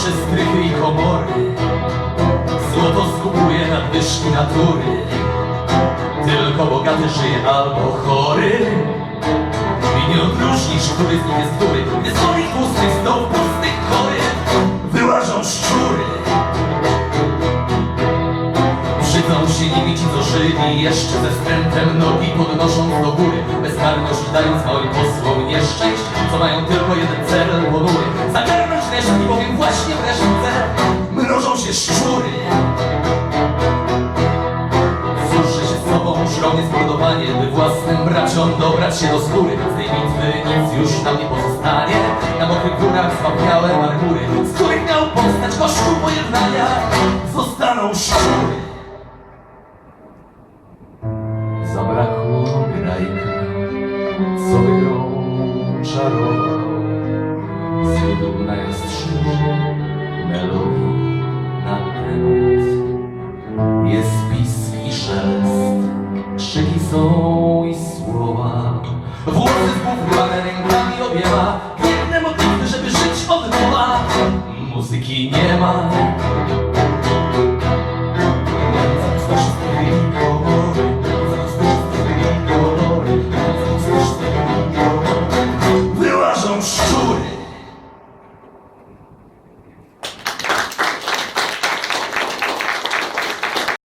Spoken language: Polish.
noszę strychy i komory Złoto skupuje nadwyżki natury. Tylko bogaty żyje albo chory. I nie odróżnisz, który z nich jest który. Jest chory tłustych, znów pustych, chory. Wyłażą szczury. Przydzą się nimi ci, co żyli jeszcze Ze wstrętem nogi podnosząc do góry. Bezkarność dając małym posłom nieszczęść Co mają tylko jeden z niezmordowanie By własnym braciom dobrać się do skóry. Z tej bitwy nic już nam nie pozostanie. Na mokrych górach zwapniałe marmury. Z których miał powstać kościół pojednania Zostaną szczury. Zabrakło grajka, co by grą czarował. Zjadł na jastrzyżu melodii są i słowa. Włosy spówrywane rękami obiema Piękne motywy, żeby żyć od nowa. Muzyki nie ma,